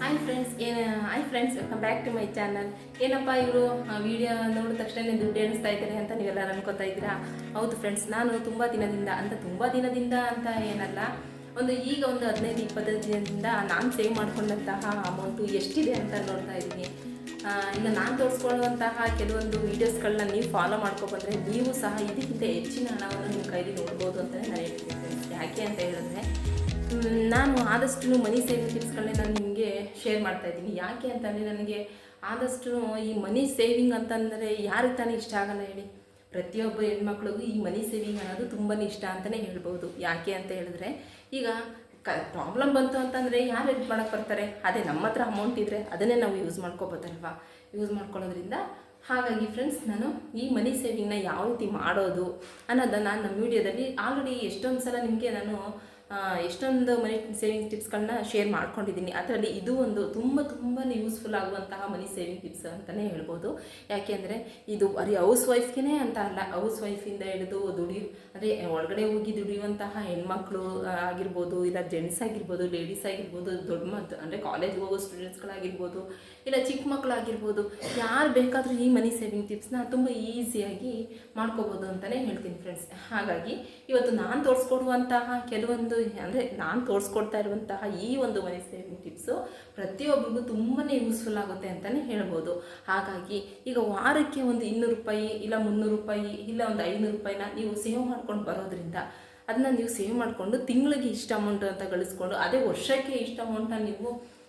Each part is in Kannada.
ಹಾಯ್ ಫ್ರೆಂಡ್ಸ್ ಏನು hi friends welcome back to my channel ಏನಪ್ಪ ಇವರು ವಿಡಿಯೋ ನೋಡಿದ ತಕ್ಷಣ ದುಡ್ಡು ಎಣಿಸ್ತಾ ಇದ್ದಾರೆ ಅಂತ ನೀವೆಲ್ಲ ಅನ್ಕೋತಾ ಇದ್ದೀರಾ? ಹೌದು ಫ್ರೆಂಡ್ಸ್ ನಾನು ತುಂಬ ದಿನದಿಂದ ಅಂತ ತುಂಬ ದಿನದಿಂದ ಅಂತ ಏನಲ್ಲ, ಒಂದು ಈಗ ಒಂದು ಹದಿನೈದು, ಇಪ್ಪತ್ತೈದು ದಿನದಿಂದ ನಾನು ಸೇವ್ ಮಾಡ್ಕೊಂಡಂತಹ ಅಮೌಂಟು ಎಷ್ಟಿದೆ ಅಂತ ನೋಡ್ತಾ ಇದ್ದೀನಿ. ಇನ್ನು ನಾನು ತೋರಿಸ್ಕೊಳ್ಳುವಂತಹ ಕೆಲವೊಂದು ವೀಡಿಯೋಸ್ಗಳನ್ನ ನೀವು ಫಾಲೋ ಮಾಡ್ಕೊಬಂದ್ರೆ ನೀವು ಸಹ ಇದಕ್ಕಿಂತ ಹೆಚ್ಚಿನ ಹಣವನ್ನು ನಿಮ್ಮ ಕೈಲಿ ನೋಡ್ಬೋದು ಅಂತಲೇ ನಾನು ಹೇಳ್ತೀನಿ ಯಾಕೆ ಅಂತ ಹೇಳಿದ್ರೆ ನಾನು ಆದಷ್ಟು ಮನಿ ಸೇವಿಂಗ್ ಟಿಪ್ಸ್ಗಳನ್ನೇ ನಾನು ನಿಮಗೆ ಶೇರ್ ಮಾಡ್ತಾ ಇದ್ದೀನಿ. ಯಾಕೆ ಅಂತಂದರೆ ನನಗೆ ಆದಷ್ಟು ಈ ಮನಿ ಸೇವಿಂಗ್ ಅಂತಂದರೆ ಯಾರಿಗೆ ತಾನೇ ಇಷ್ಟ ಆಗಲ್ಲ ಹೇಳಿ. ಪ್ರತಿಯೊಬ್ಬ ಹೆಣ್ಮಕ್ಳಿಗೂ ಈ ಮನಿ ಸೇವಿಂಗ್ ಅನ್ನೋದು ತುಂಬಾ ಇಷ್ಟ ಅಂತಲೇ ಹೇಳ್ಬೋದು. ಯಾಕೆ ಅಂತ ಹೇಳಿದ್ರೆ, ಈಗ ಕ ಪ್ರಾಬ್ಲಮ್ ಬಂತು ಅಂತಂದರೆ ಯಾರು ಹೆಲ್ಪ್ ಮಾಡೋಕ್ಕೆ ಬರ್ತಾರೆ? ಅದೇ ನಮ್ಮ ಹತ್ರ ಅಮೌಂಟ್ ಇದ್ದರೆ ಅದನ್ನೇ ನಾವು ಯೂಸ್ ಮಾಡ್ಕೋಬೋದಲ್ವಾ? ಯೂಸ್ ಮಾಡ್ಕೊಳ್ಳೋದ್ರಿಂದ ಹಾಗಾಗಿ ಫ್ರೆಂಡ್ಸ್ ನಾನು ಈ ಮನಿ ಸೇವಿಂಗ್ನ ಯಾವ ರೀತಿ ಮಾಡೋದು ಅನ್ನೋದನ್ನು ನಾನು ನಮ್ಮ ವೀಡಿಯೋದಲ್ಲಿ ಆಲ್ರೆಡಿ ಎಷ್ಟೊಂದು ಸಲ ನಿಮಗೆ ನಾನು ಎಷ್ಟೊಂದು ಮನಿ ಸೇವಿಂಗ್ ಟಿಪ್ಸ್ಗಳನ್ನ ಶೇರ್ ಮಾಡ್ಕೊಂಡಿದ್ದೀನಿ. ಅದರಲ್ಲಿ ಇದು ಒಂದು ತುಂಬ ತುಂಬಾ ಯೂಸ್ಫುಲ್ ಆಗುವಂತಹ ಮನಿ ಸೇವಿಂಗ್ ಟಿಪ್ಸ್ ಅಂತಲೇ ಹೇಳ್ಬೋದು. ಯಾಕೆಂದರೆ ಇದು ಬರೀ ಹೌಸ್ ವೈಫ್ಗೆ ಅಂತ ಅಲ್ಲ ಹೌಸ್ ವೈಫಿಂದ ಹಿಡಿದು ದುಡಿ ಅಂದರೆ ಒಳಗಡೆ ಹೋಗಿ ದುಡಿಯುವಂತಹ ಹೆಣ್ಮಕ್ಳು ಆಗಿರ್ಬೋದು, ಇಲ್ಲ ಜೆಂಟ್ಸ್ ಆಗಿರ್ಬೋದು ಲೇಡೀಸ್ ಆಗಿರ್ಬೋದು, ದೊಡ್ಡ ಮದ್ದು ಅಂದರೆ ಕಾಲೇಜ್ಗೆ ಹೋಗೋ ಸ್ಟೂಡೆಂಟ್ಸ್ಗಳಾಗಿರ್ಬೋದು ಇಲ್ಲ ಚಿಕ್ಕ ಮಕ್ಕಳಾಗಿರ್ಬೋದು ಯಾರು ಬೇಕಾದರೂ ಈ ಮನಿ ಸೇವಿಂಗ್ ಟಿಪ್ಸ್ನ ತುಂಬ ಈಸಿಯಾಗಿ ಮಾಡ್ಕೋಬೋದು ಅಂತಲೇ ಹೇಳ್ತೀನಿ ಫ್ರೆಂಡ್ಸ್ ಹಾಗಾಗಿ ಇವತ್ತು ನಾನು ತೋರಿಸ್ಕೊಡುವಂತಹ ಕೆಲವೊಂದು ಅಂದರೆ ನಾನು ತೋರಿಸ್ಕೊಡ್ತಾ ಇರುವಂತಹ ಈ ಒಂದು ಮನಿ ಸೇವಿಂಗ್ ಟಿಪ್ಸು ಪ್ರತಿಯೊಬ್ಬರಿಗೂ ತುಂಬಾ ಯೂಸ್ಫುಲ್ ಆಗುತ್ತೆ ಅಂತಲೇ ಹೇಳ್ಬೋದು. ಹಾಗಾಗಿ ಈಗ ವಾರಕ್ಕೆ ಒಂದು ಇನ್ನೂರು ರೂಪಾಯಿ ಇಲ್ಲ ಮುನ್ನೂರು ರೂಪಾಯಿ ಇಲ್ಲ ಒಂದು ಐನೂರು ರೂಪಾಯಿನ ನೀವು ಸೇವ್ ಮಾಡ್ಕೊಂಡು ಬರೋದ್ರಿಂದ ಅದನ್ನ ನೀವು ಸೇವ್ ಮಾಡಿಕೊಂಡು ತಿಂಗಳಿಗೆ ಇಷ್ಟು ಅಮೌಂಟ್ ಅಂತ ಗಳಿಸ್ಕೊಂಡು ಅದೇ ವರ್ಷಕ್ಕೆ ಇಷ್ಟು ಅಮೌಂಟ್ನ ನೀವು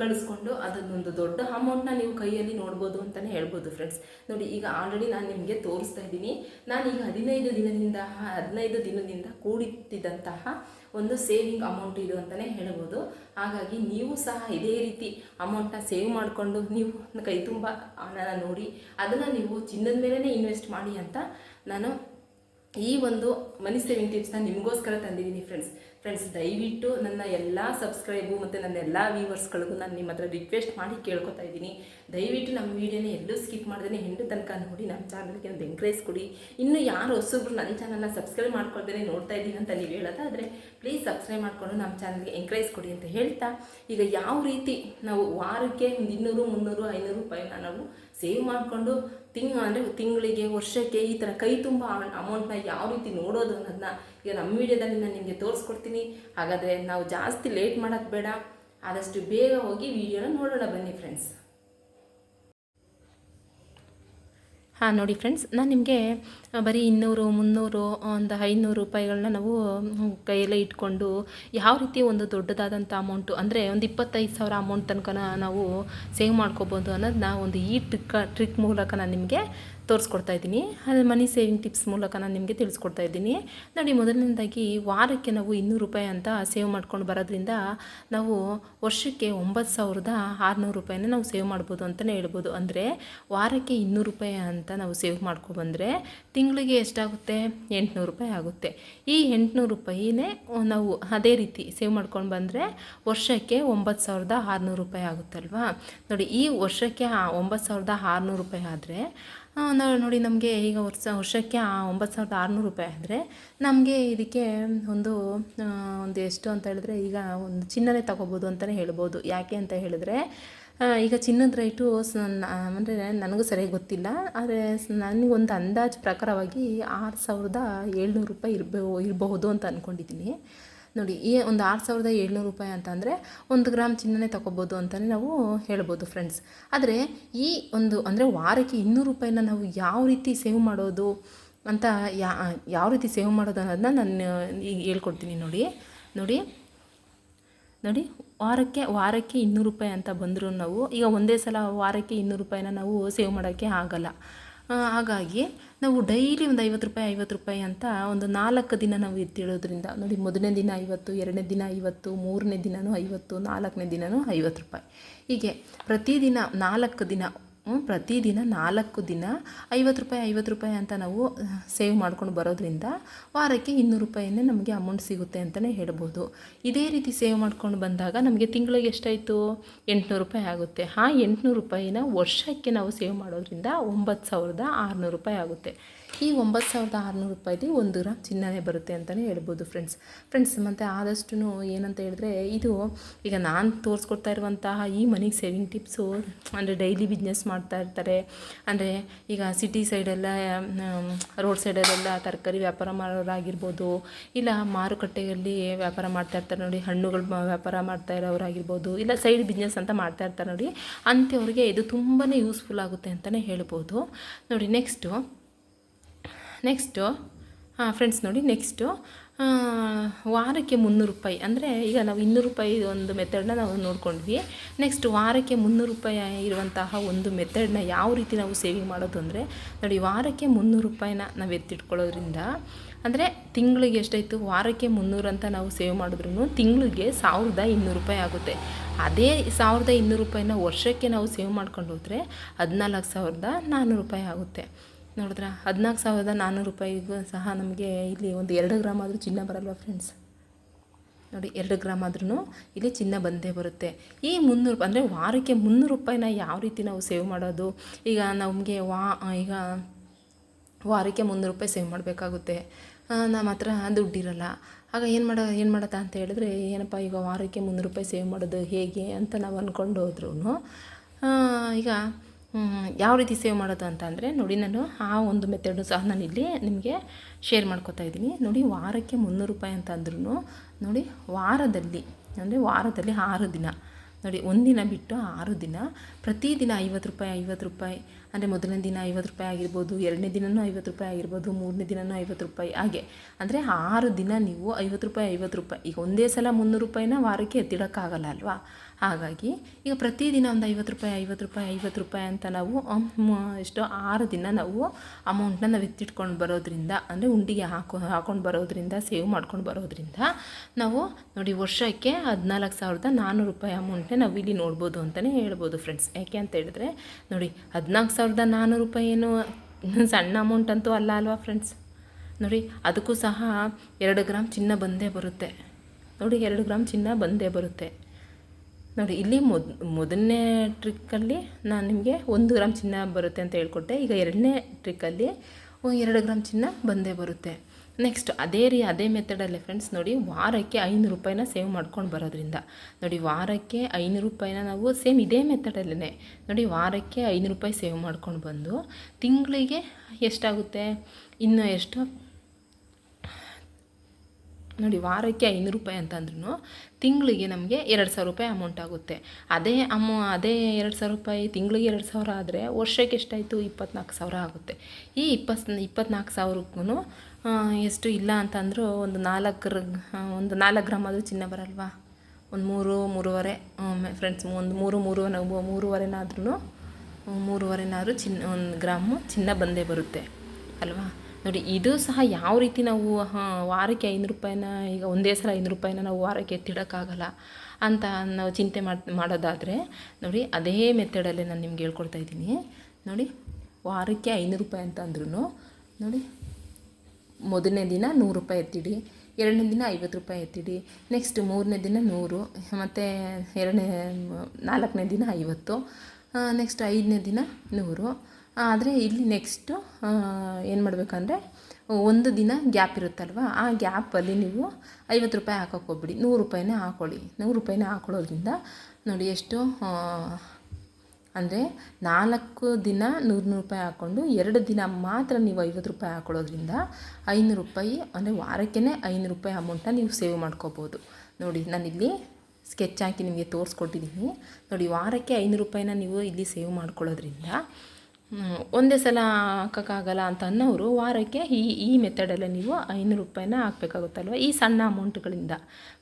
ಗಳಿಸ್ಕೊಂಡು ಅದನ್ನೊಂದು ದೊಡ್ಡ ಅಮೌಂಟ್ನ ನೀವು ಕೈಯಲ್ಲಿ ನೋಡ್ಬೋದು ಅಂತಲೇ ಹೇಳ್ಬೋದು ಫ್ರೆಂಡ್ಸ್ ನೋಡಿ, ಈಗ ಆಲ್ರೆಡಿ ನಾನು ನಿಮಗೆ ತೋರಿಸ್ತಾ ಇದ್ದೀನಿ. ನಾನು ಈಗ ಹದಿನೈದು ದಿನದಿಂದ ಹದಿನೈದು ದಿನದಿಂದ ಕೂಡಿಟ್ಟಿದ್ದಂತಹ ಒಂದು ಸೇವಿಂಗ್ ಅಮೌಂಟ್ ಇದು ಅಂತಲೇ ಹೇಳ್ಬೋದು. ಹಾಗಾಗಿ ನೀವು ಸಹ ಇದೇ ರೀತಿ ಅಮೌಂಟ್ನ ಸೇವ್ ಮಾಡಿಕೊಂಡು ನೀವು ಕೈ ತುಂಬ ಹಣನ ನೋಡಿ, ಅದನ್ನು ನೀವು ಚಿನ್ನದ ಮೇಲೇ ಇನ್ವೆಸ್ಟ್ ಮಾಡಿ ಅಂತ ನಾನು ಈ ಒಂದು ಮನಿ ಸೇವಿಂಗ್ ಟಿಪ್ಸ್ನ ನಿಮಗೋಸ್ಕರ ತಂದಿದ್ದೀನಿ ಫ್ರೆಂಡ್ಸ್ ಫ್ರೆಂಡ್ಸ್ ದಯವಿಟ್ಟು ನನ್ನ ಎಲ್ಲ ಸಬ್ಸ್ಕ್ರೈಬು ಮತ್ತು ನನ್ನ ಎಲ್ಲ ವ್ಯೂವರ್ಸ್ಗಳಿಗೂ ನಾನು ನಿಮ್ಮ ಹತ್ರ ರಿಕ್ವೆಸ್ಟ್ ಮಾಡಿ ಕೇಳ್ಕೊತಾ ಇದ್ದೀನಿ. ದಯವಿಟ್ಟು ನಮ್ಮ ವೀಡಿಯೋನ ಎಲ್ಲೂ ಸ್ಕಿಪ್ ಮಾಡ್ದೇ ಹೆಂಡು ತನಕ ನೋಡಿ ನಮ್ಮ ಚಾನಲ್ಗೆ ಒಂದು ಎಂಕ್ರೇಜ್ ಕೊಡಿ. ಇನ್ನು ಯಾರು ಹೊಸಬ್ರು ನನ್ನ ಚಾನಲ್ನ ಸಬ್ಸ್ಕ್ರೈಬ್ ಮಾಡ್ಕೊಳ್ದೇ ನೋಡ್ತಾ ಇದ್ದೀನಿ ಅಂತ ನೀವು ಹೇಳೋದಾದರೆ ಪ್ಲೀಸ್ ಸಬ್ಸ್ಕ್ರೈಬ್ ಮಾಡಿಕೊಂಡು ನಮ್ಮ ಚಾನಲ್ಗೆ ಎಂಕ್ರೇಜ್ ಕೊಡಿ ಅಂತ ಹೇಳ್ತಾ, ಈಗ ಯಾವ ರೀತಿ ನಾವು ವಾರಕ್ಕೆ ಒಂದು ಇನ್ನೂರು, ಮುನ್ನೂರು, ಐನೂರು ರೂಪಾಯಿನ ನಾವು ಸೇವ್ ಮಾಡಿಕೊಂಡು ತಿಂಗ್ ಅಂದರೆ ತಿಂಗಳಿಗೆ, ವರ್ಷಕ್ಕೆ ಈ ಥರ ಕೈ ತುಂಬ ಅಮೌಂಟ್ನ ಯಾವ ರೀತಿ ನೋಡೋದು ಅನ್ನೋದನ್ನ ಈಗ ನಮ್ಮ ವಿಡಿಯೋದಲ್ಲಿ ನಾನು ನಿಮಗೆ ತೋರಿಸ್ಕೊಡ್ತೀನಿ. ಹಾಗಾದರೆ ನಾವು ಜಾಸ್ತಿ ಲೇಟ್ ಮಾಡೋದು ಬೇಡ. ಆದಷ್ಟು ಬೇಗ ಹೋಗಿ ವಿಡಿಯೋನ ನೋಡೋಣ ಬನ್ನಿ ಫ್ರೆಂಡ್ಸ್ ಹಾಂ, ನೋಡಿ ಫ್ರೆಂಡ್ಸ್ ನಾನು ನಿಮಗೆ ಬರೀ ಇನ್ನೂರು, ಮುನ್ನೂರು ಒಂದು ಐನೂರು ರೂಪಾಯಿಗಳನ್ನ ನಾವು ಕೈಯಲ್ಲೇ ಇಟ್ಕೊಂಡು ಯಾವ ರೀತಿ ಒಂದು ದೊಡ್ಡದಾದಂಥ ಅಮೌಂಟು ಅಂದರೆ ಒಂದು ಇಪ್ಪತ್ತೈದು ಸಾವಿರ ಅಮೌಂಟ್ ತನಕ ನಾವು ಸೇವ್ ಮಾಡ್ಕೋಬೋದು ಅನ್ನೋದನ್ನ ಒಂದು ಈ ಟ್ರಿಕ್ ಟ್ರಿಕ್ ಮೂಲಕ ನಾನು ನಿಮಗೆ ತೋರಿಸ್ಕೊಡ್ತಾ ಇದ್ದೀನಿ. ಅದು ಮನಿ ಸೇವಿಂಗ್ ಟಿಪ್ಸ್ ಮೂಲಕ ನಾನು ನಿಮಗೆ ತಿಳಿಸ್ಕೊಡ್ತಾ ಇದ್ದೀನಿ. ನೋಡಿ, ಮೊದಲನೇದಾಗಿ ವಾರಕ್ಕೆ ನಾವು ಇನ್ನೂರು ರೂಪಾಯಿ ಅಂತ ಸೇವ್ ಮಾಡ್ಕೊಂಡು ಬರೋದ್ರಿಂದ ನಾವು ವರ್ಷಕ್ಕೆ ಒಂಬತ್ತು ಸಾವಿರದ ಆರುನೂರು ರೂಪಾಯಿನ ನಾವು ಸೇವ್ ಮಾಡ್ಬೋದು ಅಂತಲೇ ಹೇಳ್ಬೋದು. ಅಂದರೆ ವಾರಕ್ಕೆ ಇನ್ನೂರು ರೂಪಾಯಿ ಅಂತ ನಾವು ಸೇವ್ ಮಾಡ್ಕೊಬಂದರೆ ತಿಂಗಳಿಗೆ ಎಷ್ಟಾಗುತ್ತೆ? ಎಂಟುನೂರು ರೂಪಾಯಿ ಆಗುತ್ತೆ. ಈ ಎಂಟುನೂರು ರೂಪಾಯಿನೇ ನಾವು ಅದೇ ರೀತಿ ಸೇವ್ ಮಾಡ್ಕೊಂಡು ಬಂದರೆ ವರ್ಷಕ್ಕೆ ಒಂಬತ್ತು ಸಾವಿರದ ಆರುನೂರು ರೂಪಾಯಿ ಆಗುತ್ತಲ್ವಾ? ನೋಡಿ, ಈ ವರ್ಷಕ್ಕೆ ಒಂಬತ್ತು ಸಾವಿರದ ಆರುನೂರು ರೂಪಾಯಿ ಆದರೆ ನೋಡಿ, ನಮಗೆ ಈಗ ವರ್ಷ, ವರ್ಷಕ್ಕೆ ಒಂಬತ್ತು ಸಾವಿರದ ಆರುನೂರು ರೂಪಾಯಿ ಆದರೆ ನಮಗೆ ಇದಕ್ಕೆ ಒಂದು ಒಂದು ಎಷ್ಟು ಅಂತ ಹೇಳಿದ್ರೆ ಈಗ ಒಂದು ಚಿನ್ನನೇ ತಗೋಬೋದು ಅಂತಲೇ ಹೇಳ್ಬೋದು. ಯಾಕೆ ಅಂತ ಹೇಳಿದ್ರೆ ಈಗ ಚಿನ್ನದ ರೇಟು ಅಂದರೆ ನನಗೂ ಸರಿಯಾಗಿ ಗೊತ್ತಿಲ್ಲ. ಆದರೆ ನನಗೊಂದು ಅಂದಾಜು ಪ್ರಕಾರವಾಗಿ ಆರು ಸಾವಿರದ ಏಳ್ನೂರು ರೂಪಾಯಿ ಇರಬೋ, ಇರಬಹುದು ಅಂತ ಅಂದ್ಕೊಂಡಿದ್ದೀನಿ ನೋಡಿ, ಈ ಒಂದು ಆರು ಸಾವಿರದ ಏಳ್ನೂರು ರೂಪಾಯಿ ಅಂತಂದರೆ ಒಂದು ಗ್ರಾಮ್ ಚಿನ್ನನೇ ತಗೋಬೋದು ಅಂತಲೇ ನಾವು ಹೇಳ್ಬೋದು ಫ್ರೆಂಡ್ಸ್ ಆದರೆ ಈ ಒಂದು ಅಂದರೆ ವಾರಕ್ಕೆ ಇನ್ನೂರು ರೂಪಾಯಿನ ನಾವು ಯಾವ ರೀತಿ ಸೇವ್ ಮಾಡೋದು ಅಂತ ಯಾವ ರೀತಿ ಸೇವ್ ಮಾಡೋದು ಅನ್ನೋದನ್ನ ನಾನು ಈಗ ಹೇಳ್ಕೊಡ್ತೀನಿ ನೋಡಿ. ನೋಡಿ ನೋಡಿ, ವಾರಕ್ಕೆ ವಾರಕ್ಕೆ ಇನ್ನೂರು ರೂಪಾಯಿ ಅಂತ ಬಂದರೂ ನಾವು, ಈಗ ಒಂದೇ ಸಲ ವಾರಕ್ಕೆ ಇನ್ನೂರು ರೂಪಾಯಿನ ನಾವು ಸೇವ್ ಮಾಡೋಕ್ಕೆ ಆಗಲ್ಲ. ಹಾಗಾಗಿ ನಾವು ಡೈಲಿ ಒಂದು ಐವತ್ತು ರೂಪಾಯಿ ಐವತ್ತು ರೂಪಾಯಿ ಅಂತ ಒಂದು ನಾಲ್ಕು ದಿನ ನಾವು ಎತ್ತಿಡೋದ್ರಿಂದ, ನೋಡಿ ಮೊದಲನೇ ದಿನ ಐವತ್ತು, ಎರಡನೇ ದಿನ ಐವತ್ತು, ಮೂರನೇ ದಿನವೂ ಐವತ್ತು, ನಾಲ್ಕನೇ ದಿನವೂ ಐವತ್ತು ರೂಪಾಯಿ. ಹೀಗೆ ಪ್ರತಿದಿನ ನಾಲ್ಕು ದಿನ ಪ್ರತಿದಿನ ನಾಲ್ಕು ದಿನ ಐವತ್ತು ರೂಪಾಯಿ ಐವತ್ತು ರೂಪಾಯಿ ಅಂತ ನಾವು ಸೇವ್ ಮಾಡ್ಕೊಂಡು ಬರೋದ್ರಿಂದ ವಾರಕ್ಕೆ ಇನ್ನೂರು ರೂಪಾಯಿನೇ ನಮಗೆ ಅಮೌಂಟ್ ಸಿಗುತ್ತೆ ಅಂತಲೇ ಹೇಳ್ಬೋದು. ಇದೇ ರೀತಿ ಸೇವ್ ಮಾಡ್ಕೊಂಡು ಬಂದಾಗ ನಮಗೆ ತಿಂಗಳಿಗೆ ಎಷ್ಟಾಯಿತು? ಎಂಟುನೂರು ರೂಪಾಯಿ ಆಗುತ್ತೆ. ಆ ಎಂಟುನೂರು ರೂಪಾಯಿನ ವರ್ಷಕ್ಕೆ ನಾವು ಸೇವ್ ಮಾಡೋದ್ರಿಂದ ಒಂಬತ್ತು ಸಾವಿರದ ಆರುನೂರು ರೂಪಾಯಿ ಆಗುತ್ತೆ. ಈ ಒಂಬತ್ತು ಸಾವಿರದ ಆರುನೂರು ರೂಪಾಯಿದು ಒಂದು ಗ್ರಾಮ್ ಚಿನ್ನನೇ ಬರುತ್ತೆ ಅಂತಲೇ ಹೇಳ್ಬೋದು ಫ್ರೆಂಡ್ಸ್ ಫ್ರೆಂಡ್ಸ್ ಮತ್ತು ಆದಷ್ಟು ಏನಂತ ಹೇಳಿದ್ರೆ ಇದು ಈಗ ನಾನು ತೋರಿಸ್ಕೊಡ್ತಾ ಇರುವಂತಹ ಈ ಮನಿಗೆ ಸೇವಿಂಗ್ ಟಿಪ್ಸು ಅಂದರೆ ಡೈಲಿ ಬಿಸ್ನೆಸ್ ಮಾಡ್ತಾ ಇರ್ತಾರೆ. ಅಂದರೆ ಈಗ ಸಿಟಿ ಸೈಡೆಲ್ಲ ರೋಡ್ ಸೈಡಲ್ಲೆಲ್ಲ ತರಕಾರಿ ವ್ಯಾಪಾರ ಮಾಡೋರಾಗಿರ್ಬೋದು, ಇಲ್ಲ ಮಾರುಕಟ್ಟೆಯಲ್ಲಿ ವ್ಯಾಪಾರ ಮಾಡ್ತಾ ಇರ್ತಾರೆ ನೋಡಿ, ಹಣ್ಣುಗಳು ವ್ಯಾಪಾರ ಮಾಡ್ತಾ ಇರೋರಾಗಿರ್ಬೋದು ಇಲ್ಲ ಸೈಡ್ ಬಿಸ್ನೆಸ್ ಅಂತ ಮಾಡ್ತಾ ಇರ್ತಾರೆ ನೋಡಿ, ಅಂಥವ್ರಿಗೆ ಇದು ತುಂಬಾ ಯೂಸ್ಫುಲ್ ಆಗುತ್ತೆ ಅಂತಲೇ ಹೇಳ್ಬೋದು. ನೋಡಿ ನೆಕ್ಸ್ಟು ನೆಕ್ಸ್ಟು ಹಾಂ ಫ್ರೆಂಡ್ಸ್ ನೋಡಿ ನೆಕ್ಸ್ಟು ವಾರಕ್ಕೆ ಮುನ್ನೂರು ರೂಪಾಯಿ. ಅಂದರೆ ಈಗ ನಾವು ಇನ್ನೂರು ರೂಪಾಯಿ ಒಂದು ಮೆಥಡ್ನ ನಾವು ನೋಡ್ಕೊಂಡ್ವಿ ನೆಕ್ಸ್ಟ್ ವಾರಕ್ಕೆ ಮುನ್ನೂರು ರೂಪಾಯಿ ಇರುವಂತಹ ಒಂದು ಮೆಥಡ್ನ ಯಾವ ರೀತಿ ನಾವು ಸೇವಿಂಗ್ ಮಾಡೋದು ಅಂದರೆ, ನೋಡಿ, ವಾರಕ್ಕೆ ಮುನ್ನೂರು ರೂಪಾಯಿನ ನಾವು ಎತ್ತಿಟ್ಕೊಳ್ಳೋದ್ರಿಂದ, ಅಂದರೆ ತಿಂಗಳಿಗೆ ಎಷ್ಟಾಯಿತು? ವಾರಕ್ಕೆ ಮುನ್ನೂರು ಅಂತ ನಾವು ಸೇವ್ ಮಾಡಿದ್ರು ತಿಂಗಳಿಗೆ ಸಾವಿರದ ಇನ್ನೂರು ರೂಪಾಯಿ ಆಗುತ್ತೆ. ಅದೇ ಸಾವಿರದ ಇನ್ನೂರು ರೂಪಾಯಿನ ವರ್ಷಕ್ಕೆ ನಾವು ಸೇವ್ ಮಾಡ್ಕೊಂಡು ಹೋದರೆ, ಹದಿನಾಲ್ಕು ಸಾವಿರದ ನಾನ್ನೂರು ರೂಪಾಯಿ ಆಗುತ್ತೆ. ನೋಡಿದ್ರ? ಹದಿನಾಲ್ಕು ಸಾವಿರದ ನಾನ್ನೂರು ರೂಪಾಯಿಗೂ ಸಹ ನಮಗೆ ಇಲ್ಲಿ ಒಂದು ಎರಡು ಗ್ರಾಮ್ ಆದರೂ ಚಿನ್ನ ಬರಲ್ವಾ ಫ್ರೆಂಡ್ಸ್ ನೋಡಿ, ಎರಡು ಗ್ರಾಮ್ ಆದ್ರೂ ಇಲ್ಲಿ ಚಿನ್ನ ಬಂದೇ ಬರುತ್ತೆ. ಈ ಮುನ್ನೂರು ಅಂದರೆ ವಾರಕ್ಕೆ ಮುನ್ನೂರು ರೂಪಾಯಿನ ಯಾವ ರೀತಿ ನಾವು ಸೇವ್ ಮಾಡೋದು? ಈಗ ನಮಗೆ ವಾ ಈಗ ವಾರಕ್ಕೆ ಮುನ್ನೂರು ರೂಪಾಯಿ ಸೇವ್ ಮಾಡಬೇಕಾಗುತ್ತೆ. ನಮ್ಮ ಹತ್ರ ದುಡ್ಡಿರಲ್ಲ. ಆಗ ಏನು ಮಾಡೋ, ಏನು ಮಾಡತ್ತ ಅಂತ ಹೇಳಿದ್ರೆ, ಏನಪ್ಪ ಈಗ ವಾರಕ್ಕೆ ಮುನ್ನೂರು ರೂಪಾಯಿ ಸೇವ್ ಮಾಡೋದು ಹೇಗೆ ಅಂತ ನಾವು ಅಂದ್ಕೊಂಡು ಹೋದ್ರೂ ಈಗ ಯಾವ ರೀತಿ ಸೇವ್ ಮಾಡೋದು ಅಂತ ಅಂದರೆ ನೋಡಿ ನಾನು ಆ ಒಂದು ಮೆಥಡು ಸಹ ನಾನು ಇಲ್ಲಿ ನಿಮಗೆ ಶೇರ್ ಮಾಡ್ಕೊತಾ ಇದ್ದೀನಿ. ನೋಡಿ ವಾರಕ್ಕೆ ಮುನ್ನೂರು ರೂಪಾಯಿ ಅಂತ ಅಂದ್ರೂ ನೋಡಿ ವಾರದಲ್ಲಿ, ಅಂದರೆ ವಾರದಲ್ಲಿ ಆರು ದಿನ, ನೋಡಿ ಒಂದಿನ ಬಿಟ್ಟು ಆರು ದಿನ ಪ್ರತಿದಿನ ಐವತ್ತು ರೂಪಾಯಿ ಐವತ್ತು ರೂಪಾಯಿ ಅಂದರೆ ಮೊದಲನೇ ದಿನ ಐವತ್ತು ರೂಪಾಯಿ ಆಗಿರ್ಬೋದು, ಎರಡನೇ ದಿನವೂ ಐವತ್ತು ರೂಪಾಯಿ ಆಗಿರ್ಬೋದು, ಮೂರನೇ ದಿನವೂ ಐವತ್ತು ರೂಪಾಯಿ ಹಾಗೆ. ಅಂದರೆ ಆರು ದಿನ ನೀವು ಐವತ್ತು ರೂಪಾಯಿ ಐವತ್ತು ರೂಪಾಯಿ. ಈಗ ಒಂದೇ ಸಲ ಮುನ್ನೂರು ರೂಪಾಯಿನ ವಾರಕ್ಕೆ ಎತ್ತಿಡೋಕ್ಕಾಗಲ್ಲ ಅಲ್ವಾ? ಹಾಗಾಗಿ ಈಗ ಪ್ರತಿದಿನ ಒಂದು ಐವತ್ತು ರೂಪಾಯಿ ಐವತ್ತು ರೂಪಾಯಿ ಐವತ್ತು ರೂಪಾಯಿ ಅಂತ ನಾವು ಎಷ್ಟೋ ಆರು ದಿನ ನಾವು ಅಮೌಂಟ್ನ ನಾವು ಎತ್ತಿಟ್ಕೊಂಡು ಬರೋದ್ರಿಂದ, ಅಂದರೆ ಉಂಡಿಗೆ ಹಾಕೊ, ಹಾಕೊಂಡು ಬರೋದ್ರಿಂದ, ಸೇವ್ ಮಾಡ್ಕೊಂಡು ಬರೋದ್ರಿಂದ ನಾವು ನೋಡಿ ವರ್ಷಕ್ಕೆ ಹದಿನಾಲ್ಕು ಸಾವಿರದ ನಾನ್ನೂರು ರೂಪಾಯಿ ಅಮೌಂಟ್ನೇ ನಾವು ಇಲ್ಲಿ ನೋಡ್ಬೋದು ಅಂತಲೇ ಹೇಳ್ಬೋದು ಫ್ರೆಂಡ್ಸ್ ಯಾಕೆ ಅಂತ ಹೇಳಿದ್ರೆ ನೋಡಿ, ಹದಿನಾಲ್ಕು ಸಾವಿರದ ನಾನ್ನೂರು ರೂಪಾಯಿ ಏನು ಸಣ್ಣ ಅಮೌಂಟ್ ಅಂತೂ ಅಲ್ಲ ಅಲ್ವಾ ಫ್ರೆಂಡ್ಸ್ ನೋಡಿ ಅದಕ್ಕೂ ಸಹ ಎರಡು ಗ್ರಾಮ್ ಚಿನ್ನ ಬಂದೇ ಬರುತ್ತೆ ನೋಡಿ ಎರಡು ಗ್ರಾಮ್ ಚಿನ್ನ ಬಂದೇ ಬರುತ್ತೆ ನೋಡಿ ಇಲ್ಲಿ ಮೊದ್ ಮೊದಲನೇ ಟ್ರಿಕ್ಕಲ್ಲಿ ನಾನು ನಿಮಗೆ ಒಂದು ಗ್ರಾಮ್ ಚಿನ್ನ ಬರುತ್ತೆ ಅಂತ ಹೇಳ್ಕೊಟ್ಟೆ ಈಗ ಎರಡನೇ ಟ್ರಿಕ್ಕಲ್ಲಿ ಎರಡು ಗ್ರಾಮ್ ಚಿನ್ನ ಬಂದೇ ಬರುತ್ತೆ ನೆಕ್ಸ್ಟ್ ಅದೇ ರೀ, ಅದೇ ಮೆಥಡಲ್ಲೇ ಫ್ರೆಂಡ್ಸ್ ನೋಡಿ ವಾರಕ್ಕೆ ಐನೂರು ರೂಪಾಯಿನ ಸೇವ್ ಮಾಡ್ಕೊಂಡು ಬರೋದ್ರಿಂದ. ನೋಡಿ ವಾರಕ್ಕೆ ಐನೂರು ರೂಪಾಯಿನ ನಾವು ಸೇಮ್ ಇದೇ ಮೆಥಡಲ್ಲೇ ನೋಡಿ ವಾರಕ್ಕೆ ಐನೂರು ರೂಪಾಯಿ ಸೇವ್ ಮಾಡ್ಕೊಂಡು ಬಂದು ತಿಂಗಳಿಗೆ ಎಷ್ಟಾಗುತ್ತೆ? ಇನ್ನು ಎಷ್ಟು? ನೋಡಿ ವಾರಕ್ಕೆ ಐನೂರು ರೂಪಾಯಿ ಅಂತಂದ್ರೂ ತಿಂಗಳಿಗೆ ನಮಗೆ ಎರಡು ಸಾವಿರ ರೂಪಾಯಿ ಅಮೌಂಟ್ ಆಗುತ್ತೆ. ಅದೇ ಅಮೌ ಅದೇ ಎರಡು ಸಾವಿರ ರೂಪಾಯಿ ತಿಂಗಳಿಗೆ ಎರಡು ಸಾವಿರ ಆದರೆ ವರ್ಷಕ್ಕೆ ಎಷ್ಟಾಯಿತು? ಇಪ್ಪತ್ನಾಲ್ಕು ಸಾವಿರ ಆಗುತ್ತೆ. ಈ ಇಪ್ಪತ್ ಇಪ್ಪತ್ನಾಲ್ಕು ಸಾವಿರಕ್ಕೂ ಎಷ್ಟು ಇಲ್ಲ ಅಂತಂದರೂ ಒಂದು ನಾಲ್ಕರ ಒಂದು ನಾಲ್ಕು ಗ್ರಾಮ್ ಆದರೂ ಚಿನ್ನ ಬರಲ್ವಾ? ಒಂದು ಮೂರು, ಮೂರುವರೆ ಫ್ರೆಂಡ್ಸ್ ಒಂದು ಮೂರು ಮೂರು ಮೂರುವರೆನಾದ್ರೂ ಮೂರುವರೆನಾದ್ರೂ ಚಿನ್ನ, ಒಂದು ಗ್ರಾಮು ಚಿನ್ನ ಬಂದೇ ಬರುತ್ತೆ. ಅಲ್ವಾ? ನೋಡಿ, ಇದು ಸಹ ಯಾವ ರೀತಿ ನಾವು, ಹಾಂ, ವಾರಕ್ಕೆ ಐನೂರು ರೂಪಾಯಿನ, ಈಗ ಒಂದೇ ಸಲ ಐನೂರು ರೂಪಾಯಿನ ನಾವು ವಾರಕ್ಕೆ ಎತ್ತಿಡೋಕ್ಕಾಗಲ್ಲ ಅಂತ ನಾವು ಚಿಂತೆ ಮಾಡಿ, ಮಾಡೋದಾದರೆ, ನೋಡಿ, ಅದೇ ಮೆಥಡಲ್ಲೇ ನಾನು ನಿಮ್ಗೆ ಹೇಳ್ಕೊಡ್ತಾ ಇದ್ದೀನಿ. ನೋಡಿ, ವಾರಕ್ಕೆ ಐನೂರು ರೂಪಾಯಿ ಅಂತ ಅಂದ್ರೂ ನೋಡಿ, ಮೊದಲನೇ ದಿನ ನೂರು ರೂಪಾಯಿ ಎತ್ತಿಡಿ, ಎರಡನೇ ದಿನ ಐವತ್ತು ರೂಪಾಯಿ ಎತ್ತಿಡಿ ನೆಕ್ಸ್ಟ್ ಮೂರನೇ ದಿನ ನೂರು, ಮತ್ತು ಎರಡನೇ, ನಾಲ್ಕನೇ ದಿನ ಐವತ್ತು ನೆಕ್ಸ್ಟ್ ಐದನೇ ದಿನ ನೂರು ಆದರೆ ಇಲ್ಲಿ ನೆಕ್ಸ್ಟು ಏನು ಮಾಡಬೇಕಂದ್ರೆ, ಒಂದು ದಿನ ಗ್ಯಾಪ್ ಇರುತ್ತಲ್ವ, ಆ ಗ್ಯಾಪಲ್ಲಿ ನೀವು ಐವತ್ತು ರೂಪಾಯಿ ಹಾಕೋಕೆ ಹೋಗ್ಬಿಡಿ. ನೂರು ರೂಪಾಯಿನೇ ಹಾಕೊಳ್ಳಿ. ನೂರು ರೂಪಾಯಿನೇ ಹಾಕೊಳ್ಳೋದ್ರಿಂದ ನೋಡಿ ಎಷ್ಟು ಅಂದರೆ ನಾಲ್ಕು ದಿನ ನೂರು ನೂರು ರೂಪಾಯಿ ಹಾಕ್ಕೊಂಡು ಎರಡು ದಿನ ಮಾತ್ರ ನೀವು ಐವತ್ತು ರೂಪಾಯಿ ಹಾಕೊಳ್ಳೋದ್ರಿಂದ ಐನೂರು ರೂಪಾಯಿ, ಅಂದರೆ ವಾರಕ್ಕೇ ಐನೂರು ರೂಪಾಯಿ ಅಮೌಂಟನ್ನ ನೀವು ಸೇವ್ ಮಾಡ್ಕೋಬೋದು. ನೋಡಿ, ನಾನಿಲ್ಲಿ ಸ್ಕೆಚ್ ಹಾಕಿ ನಿಮಗೆ ತೋರಿಸ್ಕೊಟ್ಟಿದ್ದೀನಿ ನೋಡಿ, ವಾರಕ್ಕೆ ಐನೂರು ರೂಪಾಯಿನ ನೀವು ಇಲ್ಲಿ ಸೇವ್ ಮಾಡ್ಕೊಳ್ಳೋದ್ರಿಂದ ಒಂದೇ ಸಲ ಹಾಕೋಕ್ಕಾಗಲ್ಲ ಅಂತ ಅನ್ನೋರು ವಾರಕ್ಕೆ ಈ ಈ ಮೆಥಡಲ್ಲೇ ನೀವು ಐನೂರು ರೂಪಾಯಿನ ಹಾಕಬೇಕಾಗುತ್ತಲ್ವ? ಈ ಸಣ್ಣ ಅಮೌಂಟ್ಗಳಿಂದ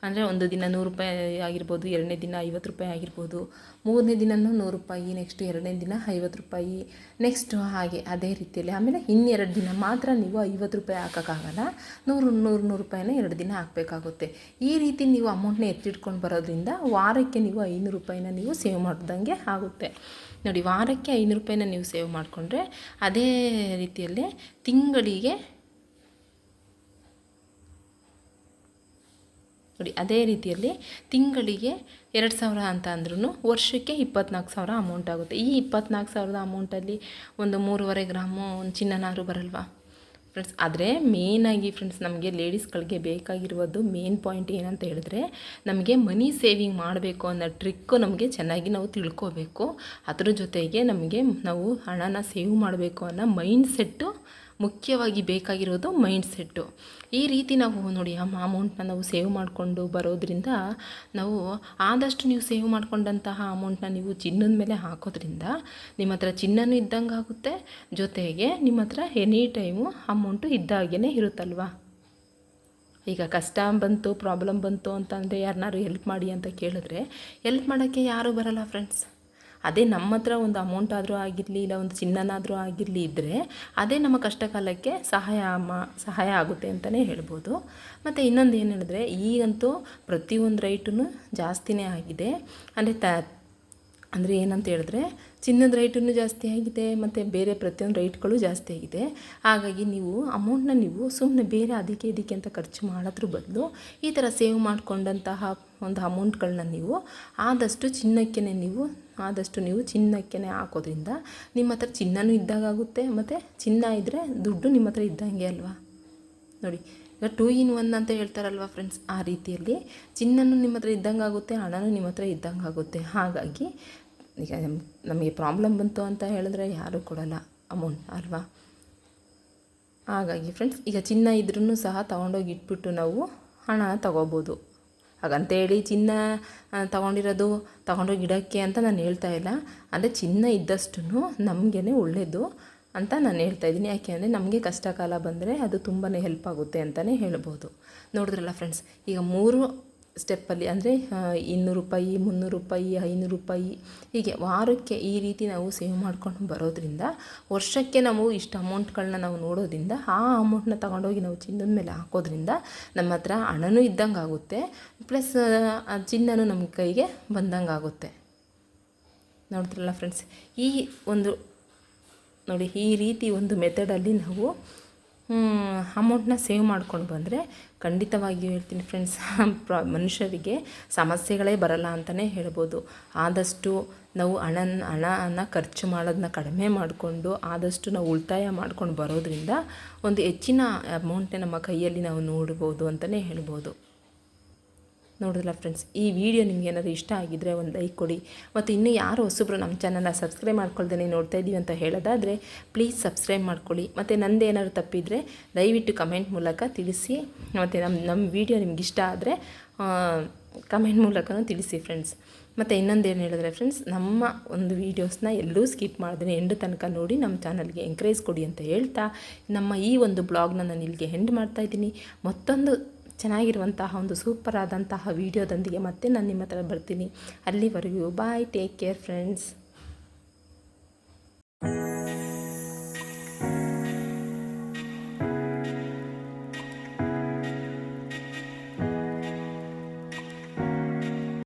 ಅಂದರೆ ಒಂದು ದಿನ ನೂರು ರೂಪಾಯಿ ಆಗಿರ್ಬೋದು, ಎರಡನೇ ದಿನ ಐವತ್ತು ರೂಪಾಯಿ ಆಗಿರ್ಬೋದು ಮೂರನೇ ದಿನನೂ ನೂರು ರೂಪಾಯಿ ನೆಕ್ಸ್ಟ್ ಎರಡನೇ ದಿನ ಐವತ್ತು ರೂಪಾಯಿ ನೆಕ್ಸ್ಟ್ ಹಾಗೆ ಅದೇ ರೀತಿಯಲ್ಲಿ. ಆಮೇಲೆ ಇನ್ನೆರಡು ದಿನ ಮಾತ್ರ ನೀವು ಐವತ್ತು ರೂಪಾಯಿ ಹಾಕೋಕ್ಕಾಗಲ್ಲ. ನೂರು ನೂರು ನೂರು ರೂಪಾಯಿನ ಎರಡು ದಿನ ಹಾಕಬೇಕಾಗುತ್ತೆ. ಈ ರೀತಿ ನೀವು ಅಮೌಂಟ್ನ ಎತ್ತಿಟ್ಕೊಂಡು ಬರೋದ್ರಿಂದ ವಾರಕ್ಕೆ ನೀವು ಐನೂರು ರೂಪಾಯಿನ ನೀವು ಸೇವ್ ಮಾಡ್ದಂಗೆ ಆಗುತ್ತೆ. ನೋಡಿ, ವಾರಕ್ಕೆ ಐನೂರು ರೂಪಾಯಿನ ನೀವು ಸೇವ್ ಮಾಡಿಕೊಂಡ್ರೆ ಅದೇ ರೀತಿಯಲ್ಲಿ ತಿಂಗಳಿಗೆ ನೋಡಿ, ಅದೇ ರೀತಿಯಲ್ಲಿ ತಿಂಗಳಿಗೆ ಎರಡು ಸಾವಿರ ಅಂತ ಅಂದ್ರೂ ವರ್ಷಕ್ಕೆ ಇಪ್ಪತ್ನಾಲ್ಕು ಸಾವಿರ ಅಮೌಂಟ್ ಆಗುತ್ತೆ. ಈ ಇಪ್ಪತ್ನಾಲ್ಕು ಸಾವಿರದ ಅಮೌಂಟಲ್ಲಿ ಒಂದು ಮೂರುವರೆ ಗ್ರಾಮು ಒಂದು ಚಿನ್ನನಾರು ಬರಲ್ವಾ? ಫ್ರೆಂಡ್ಸ್ ಆದರೆ ಮೇಯ್ನಾಗಿ ಫ್ರೆಂಡ್ಸ್ ನಮಗೆ ಲೇಡೀಸ್ಗಳಿಗೆ ಬೇಕಾಗಿರೋದು ಮೇನ್ ಪಾಯಿಂಟ್ ಏನಂತ ಹೇಳಿದ್ರೆ ನಮಗೆ ಮನಿ ಸೇವಿಂಗ್ ಮಾಡಬೇಕು ಅನ್ನೋ ಟ್ರಿಕ್ಕು ನಮಗೆ ಚೆನ್ನಾಗಿ ನಾವು ತಿಳ್ಕೋಬೇಕು. ಅದ್ರ ಜೊತೆಗೆ ನಮಗೆ ನಾವು ಹಣನ ಸೇವ್ ಮಾಡಬೇಕು ಅನ್ನೋ ಮೈಂಡ್ ಸೆಟ್ಟು ಮುಖ್ಯವಾಗಿ ಬೇಕಾಗಿರೋದು ಮೈಂಡ್ ಸೆಟ್ಟು ಈ ರೀತಿ ನಾವು ನೋಡಿ, ಆ ಅಮೌಂಟ್ನ ನಾವು ಸೇವ್ ಮಾಡಿಕೊಂಡು ಬರೋದ್ರಿಂದ ನಾವು ಆದಷ್ಟು ನೀವು ಸೇವ್ ಮಾಡ್ಕೊಂಡಂತಹ ಅಮೌಂಟ್ನ ನೀವು ಚಿನ್ನದ ಮೇಲೆ ಹಾಕೋದ್ರಿಂದ ನಿಮ್ಮ ಹತ್ರ ಚಿನ್ನನೂ ಇದ್ದಂಗೆ ಆಗುತ್ತೆ. ಜೊತೆಗೆ ನಿಮ್ಮ ಹತ್ರ ಎನಿ ಟೈಮು ಅಮೌಂಟು ಇದ್ದಾಗೇ ಇರುತ್ತಲ್ವಾ? ಈಗ ಕಷ್ಟ ಬಂತು ಪ್ರಾಬ್ಲಮ್ ಬಂತು ಅಂತಂದರೆ ಯಾರನ್ನಾರು ಹೆಲ್ಪ್ ಮಾಡಿ ಅಂತ ಕೇಳಿದ್ರೆ ಹೆಲ್ಪ್ ಮಾಡೋಕ್ಕೆ ಯಾರೂ ಬರಲ್ಲ ಫ್ರೆಂಡ್ಸ್ ಅದೇ ನಮ್ಮ ಹತ್ರ ಒಂದು ಅಮೌಂಟ್ ಆದರೂ ಆಗಿರಲಿ, ಇಲ್ಲ ಒಂದು ಚಿನ್ನನಾದರೂ ಆಗಿರಲಿ ಇದ್ದರೆ ಅದೇ ನಮ್ಮ ಕಷ್ಟ ಕಾಲಕ್ಕೆ ಸಹಾಯ ಮಾ, ಸಹಾಯ ಆಗುತ್ತೆ ಅಂತಲೇ ಹೇಳ್ಬೋದು. ಮತ್ತು ಇನ್ನೊಂದು ಏನು ಹೇಳಿದ್ರೆ ಈಗಂತೂ ಪ್ರತಿಯೊಂದು ರೈಟೂ ಜಾಸ್ತಿನೇ ಆಗಿದೆ. ಅಂದರೆ ತ ಅಂದರೆ ಏನಂತ ಹೇಳಿದ್ರೆ, ಚಿನ್ನದ ರೇಟನ್ನು ಜಾಸ್ತಿ ಆಗಿದೆ, ಮತ್ತು ಬೇರೆ ಪ್ರತಿಯೊಂದು ರೈಟ್ಗಳು ಜಾಸ್ತಿ ಆಗಿದೆ. ಹಾಗಾಗಿ ನೀವು ಅಮೌಂಟ್ನ ನೀವು ಸುಮ್ಮನೆ ಬೇರೆ ಅದಕ್ಕೆ ಇದಕ್ಕೆ ಅಂತ ಖರ್ಚು ಮಾಡೋದ್ರ ಬದಲು ಈ ಥರ ಸೇವ್ ಮಾಡಿಕೊಂಡಂತಹ ಒಂದು ಅಮೌಂಟ್ಗಳನ್ನ ನೀವು ಆದಷ್ಟು ಚಿನ್ನಕ್ಕೆ ನೀವು, ಆದಷ್ಟು ನೀವು ಚಿನ್ನಕ್ಕೆ ಹಾಕೋದ್ರಿಂದ ನಿಮ್ಮ ಹತ್ರ ಚಿನ್ನನೂ ಇದ್ದಾಗುತ್ತೆ ಮತ್ತು ಚಿನ್ನ ಇದ್ದರೆ ದುಡ್ಡು ನಿಮ್ಮ ಹತ್ರ ಇದ್ದಂಗೆ ಅಲ್ವಾ? ನೋಡಿ ಈಗ ಟೂ ಇನ್ ಒನ್ ಅಂತ ಹೇಳ್ತಾರಲ್ವ ಫ್ರೆಂಡ್ಸ್ ಆ ರೀತಿಯಲ್ಲಿ. ಚಿನ್ನನೂ ನಿಮ್ಮ ಹತ್ರ ಇದ್ದಂಗೆ ಆಗುತ್ತೆ, ಹಣನೂ ನಿಮ್ಮ ಹತ್ರ ಇದ್ದಂಗೆ ಆಗುತ್ತೆ. ಹಾಗಾಗಿ ಈಗ ನಮಗೆ ಪ್ರಾಬ್ಲಮ್ ಬಂತು ಅಂತ ಹೇಳಿದ್ರೆ ಯಾರೂ ಕೊಡಲ್ಲ ಅಮೌಂಟ್ ಅಲ್ವಾ? ಹಾಗಾಗಿ ಫ್ರೆಂಡ್ಸ್ ಈಗ ಚಿನ್ನ ಇದ್ರೂ ಸಹ ತೊಗೊಂಡೋಗಿ ಇಟ್ಬಿಟ್ಟು ನಾವು ಹಣ ತಗೋಬೋದು. ಹಾಗಂತೇಳಿ ಚಿನ್ನ ತೊಗೊಂಡಿರೋದು ತೊಗೊಂಡೋಗಿ ಇಡೋಕ್ಕೆ ಅಂತ ನಾನು ಹೇಳ್ತಾ ಇಲ್ಲ. ಅಂದರೆ ಚಿನ್ನ ಇದ್ದಷ್ಟು ನಮಗೇ ಒಳ್ಳೆಯದು ಅಂತ ನಾನು ಹೇಳ್ತಾ ಇದ್ದೀನಿ. ಯಾಕೆ ಅಂದರೆ ನಮಗೆ ಕಷ್ಟ ಕಾಲ ಬಂದರೆ ಅದು ತುಂಬಾ ಹೆಲ್ಪ್ ಆಗುತ್ತೆ ಅಂತಲೇ ಹೇಳ್ಬೋದು. ನೋಡಿದ್ರಲ್ಲ ಫ್ರೆಂಡ್ಸ್ ಈಗ ಮೂರು ಸ್ಟೆಪ್ಪಲ್ಲಿ ಅಂದರೆ ಇನ್ನೂರು ರೂಪಾಯಿ, ಮುನ್ನೂರು ರೂಪಾಯಿ, ಐನೂರು ರೂಪಾಯಿ, ಹೀಗೆ ವಾರಕ್ಕೆ ಈ ರೀತಿ ನಾವು ಸೇವ್ ಮಾಡ್ಕೊಂಡು ಬರೋದ್ರಿಂದ ವರ್ಷಕ್ಕೆ ನಾವು ಇಷ್ಟು ಅಮೌಂಟ್ಗಳನ್ನ ನಾವು ನೋಡೋದ್ರಿಂದ, ಆ ಅಮೌಂಟ್ನ ತಗೊಂಡೋಗಿ ನಾವು ಚಿನ್ನದ ಮೇಲೆ ಹಾಕೋದ್ರಿಂದ ನಮ್ಮ ಹತ್ರ ಹಣನೂ ಇದ್ದಂಗೆ ಆಗುತ್ತೆ. ಪ್ಲಸ್ ಚಿನ್ನನೂ ನಮ್ಮ ಕೈಗೆ ಬಂದಂಗೆ ಆಗುತ್ತೆ. ನೋಡಿದ್ರಲ್ಲ ಫ್ರೆಂಡ್ಸ್ ಈ ಒಂದು ನೋಡಿ, ಈ ರೀತಿ ಒಂದು ಮೆಥಡಲ್ಲಿ ನಾವು ಅಮೌಂಟ್ನ ಸೇವ್ ಮಾಡ್ಕೊಂಡು ಬಂದರೆ ಖಂಡಿತವಾಗಿಯೂ ಹೇಳ್ತೀನಿ ಫ್ರೆಂಡ್ಸ್ ಪ್ರ, ಮನುಷ್ಯರಿಗೆ ಸಮಸ್ಯೆಗಳೇ ಬರಲ್ಲ ಅಂತಲೇ ಹೇಳ್ಬೋದು. ಆದಷ್ಟು ನಾವು ಹಣನ ಹಣನ ಖರ್ಚು ಮಾಡೋದನ್ನ ಕಡಿಮೆ ಮಾಡಿಕೊಂಡು, ಆದಷ್ಟು ನಾವು ಉಳಿತಾಯ ಮಾಡ್ಕೊಂಡು ಬರೋದ್ರಿಂದ ಒಂದು ಹೆಚ್ಚಿನ ಅಮೌಂಟ್ನ ನಮ್ಮ ಕೈಯಲ್ಲಿ ನಾವು ನೋಡ್ಬೋದು ಅಂತಲೇ ಹೇಳ್ಬೋದು. ನೋಡಿದ್ರಲ್ಲ ಫ್ರೆಂಡ್ಸ್ ಈ ವಿಡಿಯೋ ನಿಮ್ಗೆ ಏನಾದರೂ ಇಷ್ಟ ಆಗಿದ್ದರೆ ಒಂದು ಲೈಕ್ ಕೊಡಿ. ಮತ್ತು ಇನ್ನೂ ಯಾರು ಹೊಸಬ್ರು ನಮ್ಮ ಚಾನಲ್ನ ಸಬ್ಸ್ಕ್ರೈಬ್ ಮಾಡ್ಕೊಳ್ದೇ ನೋಡ್ತಾ ಇದ್ದೀವಿ ಅಂತ ಹೇಳೋದಾದರೆ ಪ್ಲೀಸ್ ಸಬ್ಸ್ಕ್ರೈಬ್ ಮಾಡ್ಕೊಳ್ಳಿ. ಮತ್ತು ನಂದೇನಾದ್ರು ತಪ್ಪಿದರೆ ದಯವಿಟ್ಟು ಕಮೆಂಟ್ ಮೂಲಕ ತಿಳಿಸಿ. ಮತ್ತು ನಮ್ಮ ನಮ್ಮ ವಿಡಿಯೋ ನಿಮ್ಗೆ ಇಷ್ಟ ಆದರೆ ಕಮೆಂಟ್ ಮೂಲಕನೂ ತಿಳಿಸಿ ಫ್ರೆಂಡ್ಸ್ ಮತ್ತು ಇನ್ನೊಂದು ಏನು ಹೇಳಿದ್ರೆ ಫ್ರೆಂಡ್ಸ್ ನಮ್ಮ ಒಂದು ವೀಡಿಯೋಸ್ನ ಎಲ್ಲೂ ಸ್ಕಿಪ್ ಮಾಡಿದ್ರೆ ಎಂಡ್ ತನಕ ನೋಡಿ ನಮ್ಮ ಚಾನಲ್ಗೆ ಎಂಕರೇಜ್ ಕೊಡಿ ಅಂತ ಹೇಳ್ತಾ, ನಮ್ಮ ಈ ಒಂದು ಬ್ಲಾಗ್ನ ನಾನು ಇಲ್ಲಿಗೆ ಹೆಂಡ್ ಮಾಡ್ತಾಯಿದ್ದೀನಿ ಮತ್ತೊಂದು ಚೆನ್ನಾಗಿರುವಂತಹ ಒಂದು ಸೂಪರ್ ಆದಂತಹ ವೀಡಿಯೋದೊಂದಿಗೆ ಮತ್ತೆ ನಾನು ನಿಮ್ಮ ಹತ್ರ ಬರ್ತೀನಿ. ಅಲ್ಲಿವರೆಗೂ ಬಾಯ್ ಟೇಕ್ ಕೇರ್ ಫ್ರೆಂಡ್ಸ್